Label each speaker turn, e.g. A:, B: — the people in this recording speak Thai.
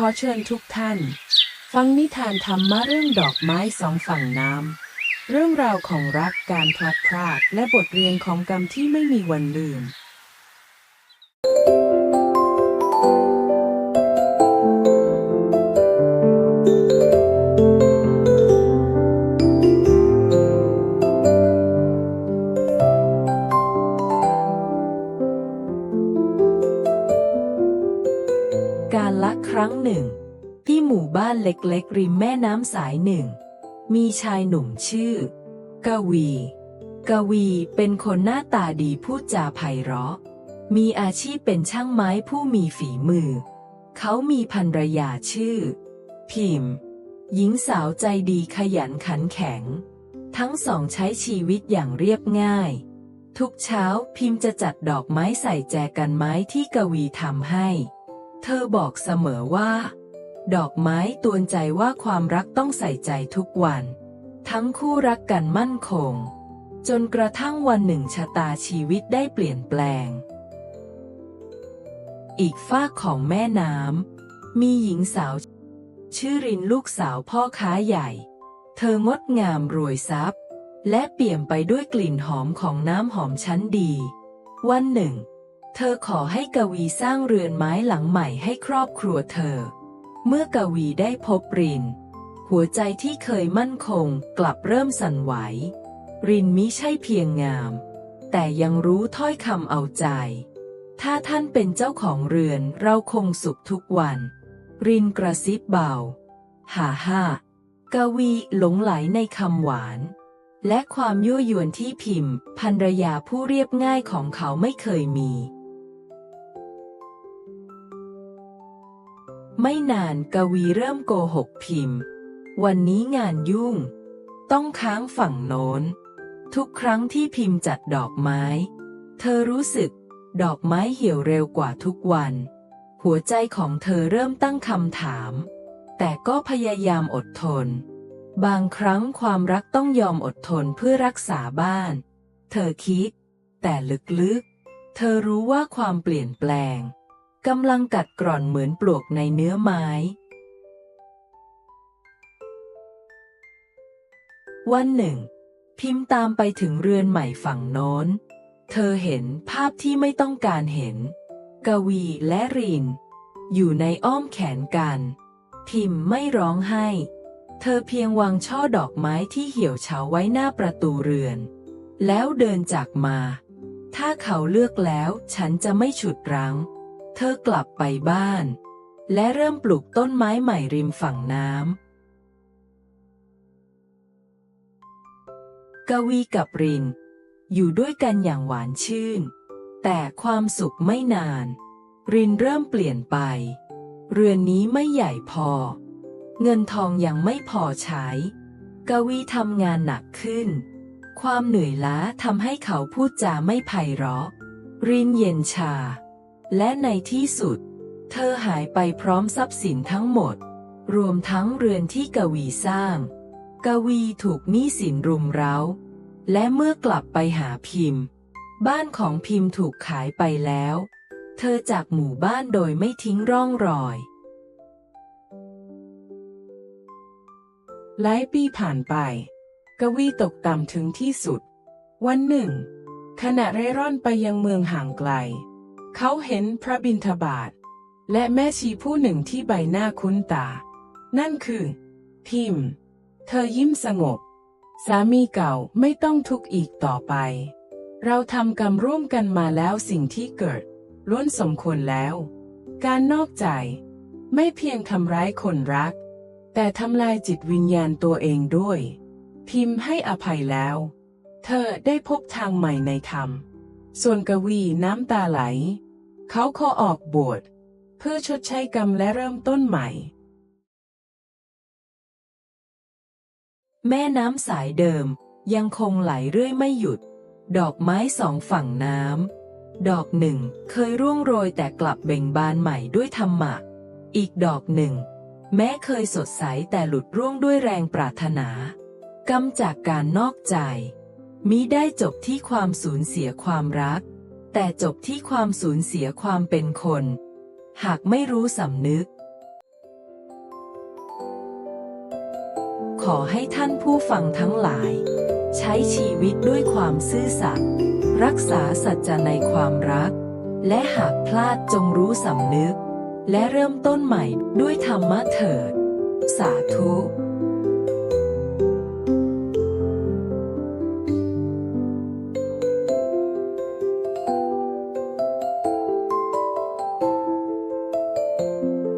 A: ขอเชิญทุกท่าน ฟังนิทานธรรมะเรื่องดอกไม้สองฝั่งน้ำ เรื่องราวของรักการพลัดพรากและบทเรียนของกรรมที่ไม่มีวันลืม
B: การละครั้งหนึ่ง ที่หมู่บ้านเล็กๆ ริมแม่น้ำสายหนึ่ง มีชายหนุ่มชื่อ กวี กวีเป็นคนหน้าตาดีพูดจาไพเราะ มีอาชีพเป็นช่างไม้ผู้มีฝีมือ เขามีภรรยาชื่อ พิมพ์ หญิงสาวใจดีขยันขันแข็ง ทั้งสองใช้ชีวิตอย่างเรียบง่ายทุกเช้าพิมพ์จะจัดดอกไม้ใส่แจกันไม้ที่กวีทำให้ เธอบอกเสมอว่า ดอกไม้ตวนใจว่าความรักต้องใส่ใจทุกวัน ทั้งคู่รักกันมั่นคง จนกระทั่งวันหนึ่งชะตาชีวิตได้เปลี่ยนแปลง อีกฝากของแม่น้ำมีหญิงสาว ชื่อรินลูกสาวพ่อค้าใหญ่ เธองดงามรวยทรัพย์ และเปี่ยมไปด้วยกลิ่นหอมของน้ำหอมชั้นดี วันหนึ่ง เธอขอให้กวีสร้างเรือนไม้หลังใหม่ให้ครอบครัวเธอ เมื่อกวีได้พบริน หัวใจที่เคยมั่นคงกลับเริ่มสั่นไหว รินมิใช่เพียงงาม แต่ยังรู้ถ้อยคำเอาใจ ถ้าท่านเป็นเจ้าของเรือนเราคงสุขทุกวัน รินกระซิบเบา ฮ่าฮ่ากวีหลงไหลในคำหวาน และความยั่วยวนที่พิมพ์ภรรยาผู้เรียบง่ายของเขาไม่เคยมี ไม่นานกวีเริ่มโกหกพิมพ์ วันนี้งานยุ่ง ต้องค้างฝั่งโน้น ทุกครั้งที่พิมพ์จัดดอกไม้ เธอรู้สึก ดอกไม้เหี่ยวเร็วกว่าทุกวัน หัวใจของเธอเริ่มตั้งคำถาม แต่ก็พยายามอดทน บางครั้งความรักต้องยอมอดทนเพื่อรักษาบ้าน เธอคิด แต่ลึกๆ เธอรู้ว่าความเปลี่ยนแปลง กำลังกัดกร่อนเหมือนปลวกในเนื้อไม้ วันหนึ่ง พิมพ์ตามไปถึงเรือนใหม่ฝั่งโน้น เธอเห็นภาพที่ไม่ต้องการเห็น กวีและริน อยู่ในอ้อมแขนกัน พิมพ์ไม่ร้องไห้ เธอเพียงวางช่อดอกไม้ที่เหี่ยวเฉาไว้หน้าประตูเรือน แล้วเดินจากมา ถ้าเขาเลือกแล้วฉันจะไม่ฉุดรั้ง เธอกลับไปบ้าน และเริ่มปลูกต้นไม้ใหม่ริมฝั่งน้ำกวีกับริน อยู่ด้วยกันอย่างหวานชื่น แต่ความสุขไม่นาน รินเริ่มเปลี่ยนไป เรือนนี้ไม่ใหญ่พอ เงินทองยังไม่พอใช้ กวีทำงานหนักขึ้น ความเหนื่อยล้าทำให้เขาพูดจาไม่ไพเราะรินเย็นชา และในที่สุด เธอหายไปพร้อมทรัพย์สินทั้งหมด รวมทั้งเรือนที่กวีสร้าง กวีถูกหนี้สินรุมเร้า และเมื่อกลับไปหาพิมพ์ บ้านของพิมพ์ถูกขายไปแล้ว เธอจากหมู่บ้านโดยไม่ทิ้งร่องรอย
A: หลายปีผ่านไป กวีตกต่ำถึงที่สุด วันหนึ่ง ขณะเร่ร่อนไปยังเมืองห่างไกล เขาเห็นพระบิณฑบาตและแม่ชีผู้หนึ่งที่ใบหน้าคุ้นตา นั่นคือ พิมพ์ เธอยิ้มสงบ สามีเก่าไม่ต้องทุกข์อีกต่อไป เราทำกรรมร่วมกันมาแล้วสิ่งที่เกิดล้วนสมควรแล้ว การนอกใจ ไม่เพียงทำร้ายคนรัก แต่ทำลายจิตวิญญาณตัวเองด้วย พิมพ์ให้อภัยแล้ว เธอได้พบทางใหม่ในธรรม ส่วนกวีน้ำตาไหล เขาขอออกบวชเพื่อชดใช้กรรมและเริ่มต้นใหม่
B: แม่น้ำสายเดิมยังคงไหลเรื่อยไม่หยุด ดอกไม้สองฝั่งน้ำ ดอกหนึ่งเคยร่วงโรยแต่กลับเบ่งบานใหม่ด้วยธรรมะ อีกดอกหนึ่ง แม้เคยสดใสแต่หลุดร่วงด้วยแรงปรารถนากำจากการนอกใจมิได้จบที่ความสูญเสียความรัก แต่จบที่ความสูญเสียความเป็นคน หากไม่รู้สำนึก ขอให้ท่านผู้ฟังทั้งหลาย ใช้ชีวิตด้วยความซื่อสัตย์รักษาสัจจะในความรัก และหากพลาดจงรู้สำนึก และเริ่มต้นใหม่ด้วยธรรมะเถิด สาธุ